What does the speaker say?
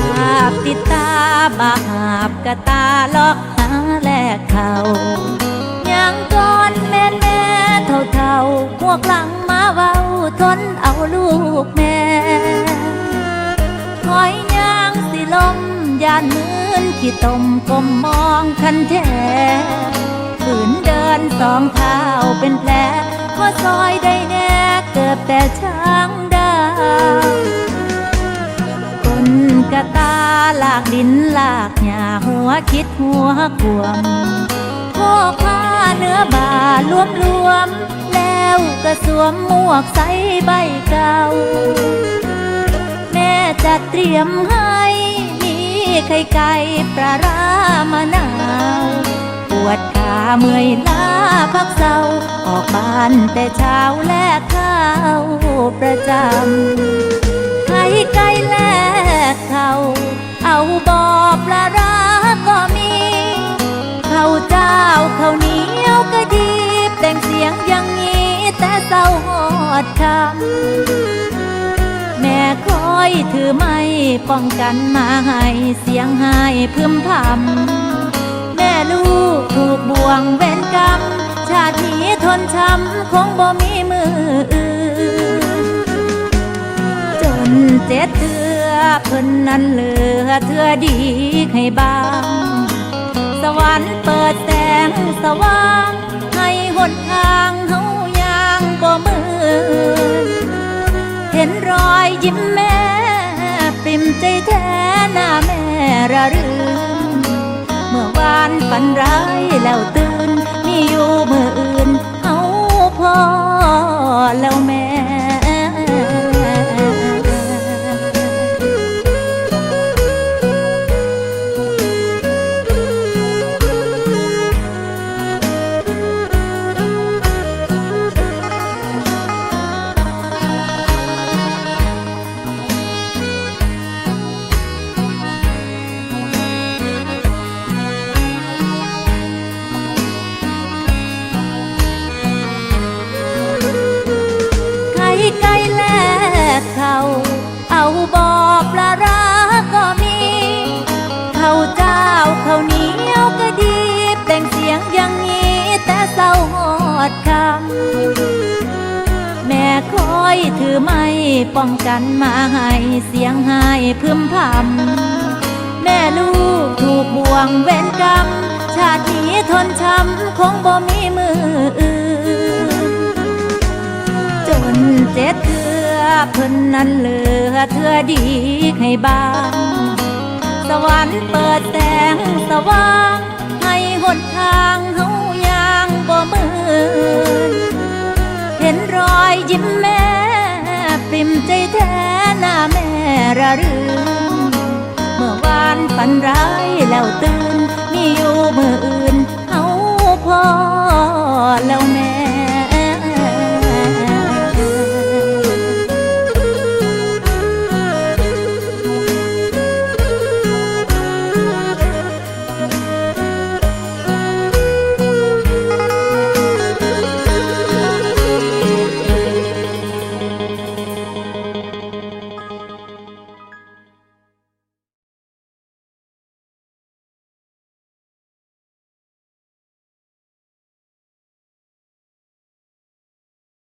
ภาพติดตาบาหาบกะตาลอกหาแลกเขา สิลมยานมืนขี้ตมกลมมองคันแท้ฝืนเดินสองเท้าเป็นแผลขอซอยได้แน่เกือบแต่ช้างดาวคนกะตาลากดินลากหญ้าหัวคิดหัวกวมพ่อผ้าเนื้อบารวมรวมๆแล้วก็สวมหมวกใส่ใบเก่า จะเตรียมให้มีไข่ไก่ปลาร้ามะนาวปวดขาเมื่อยล้าพักเศร้าออกบ้านแต่เช้าแลกข้าวประจำไข่ไก่แลกเขาเอาบอปลาร้าก็มีข้าวเจ้าข้าวเหนียวก็ดีแต่งเสียงอย่างนี้แต่เศร้าหอดคำ คอยถือไม้ป้องกันมาให้เสียงหายพึมพำแม่ลูกถูกบ่วงเวรกรรม ชาตินี้ทนช้ำคงบ่มีมืออื่นจนเจ็ดเถือเพิ่นนั้นเหลือเถือดีให้บ้าง สวรรค์เปิดแสงสว่าง ให้หนทางเฮายางบ่มืน เห็นรอยยิ้มแม่ปริมใจแท้หน้าแม่ระรึมเมื่อวานฝันร้ายแล้วตื่น มีอยู่เมื่ออื่นเอาพอแล้วแม่ แม่คอยถือไม้ป้องกันมาให้เสียงหายพึมพำแม่ลูกถูกบ่วงเวรกรรม ชาตินี้ทนช้ำคงบ่มีมืออื่นจนเจ็ดเถือเพิ่นนั้นเหลือเถือดีให้บ้างสวรรค์เปิดแสงสว่าง ให้หนทางเฮายางบ่มือ ยิ้มแม่ปริมใจแท้หน้าแม่ระรื่นเมื่อวานฝันร้ายแล้วตื่นมีอยู่มืออื่นเอาพอแล้วแม่